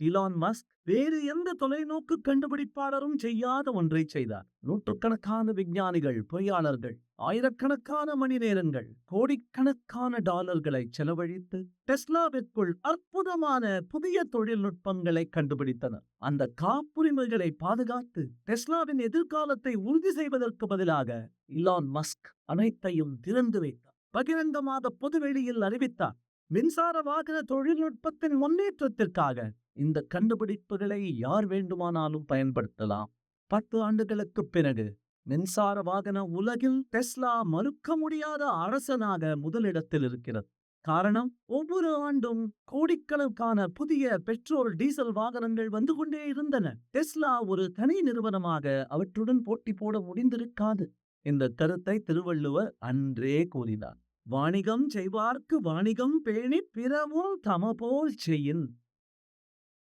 Elon Musk வேறு எந்த தொலைநோக்கு கண்டுபிடிப்பாளரும் செய்யாத ஒன்றை செய்தார். நூற்றுக்கணக்கான விஞ்ஞானிகள் பொறியாளர்கள் ஆயிரக்கணக்கான மணி நேரங்கள் கோடிக்கணக்கான டாலர்களை செலவழித்து டெஸ்லாவிற்குள் அற்புதமான புதிய தொழில்நுட்பங்களை கண்டுபிடித்தனர். அந்த காப்புரிமைகளை பாதுகாத்து டெஸ்லாவின் எதிர்காலத்தை உறுதி செய்வதற்கு பதிலாக இலான் மஸ்க் அனைத்தையும் திறந்து வைத்தார். பகிரங்கமாக பொதுவெளியில் அறிவித்தார் மின்சார வாகன தொழில்நுட்பத்தின் முன்னேற்றத்திற்காக இந்த கண்டுபிடிப்புகளை யார் வேண்டுமானாலும் பயன்படுத்தலாம். பத்து ஆண்டுகளுக்குப் பிறகு மின்சார வாகன உலகில் டெஸ்லா மறுக்க முடியாத அரசனாக முதலிடத்தில் இருக்கிறது. காரணம் ஒவ்வொரு ஆண்டும் கோடிக்கணக்கான புதிய பெட்ரோல் டீசல் வாகனங்கள் வந்து கொண்டே இருந்தன. டெஸ்லா ஒரு தனி நிறுவனமாக அவற்றுடன் போட்டி போட முடிந்திருக்காது. இந்த கருத்தை திருவள்ளுவர் அன்றே கூறினார். வாணிகம் செய்வார்க்கு வாணிகம் பேணிப் பிறவும் தமபோல் செய்யின்.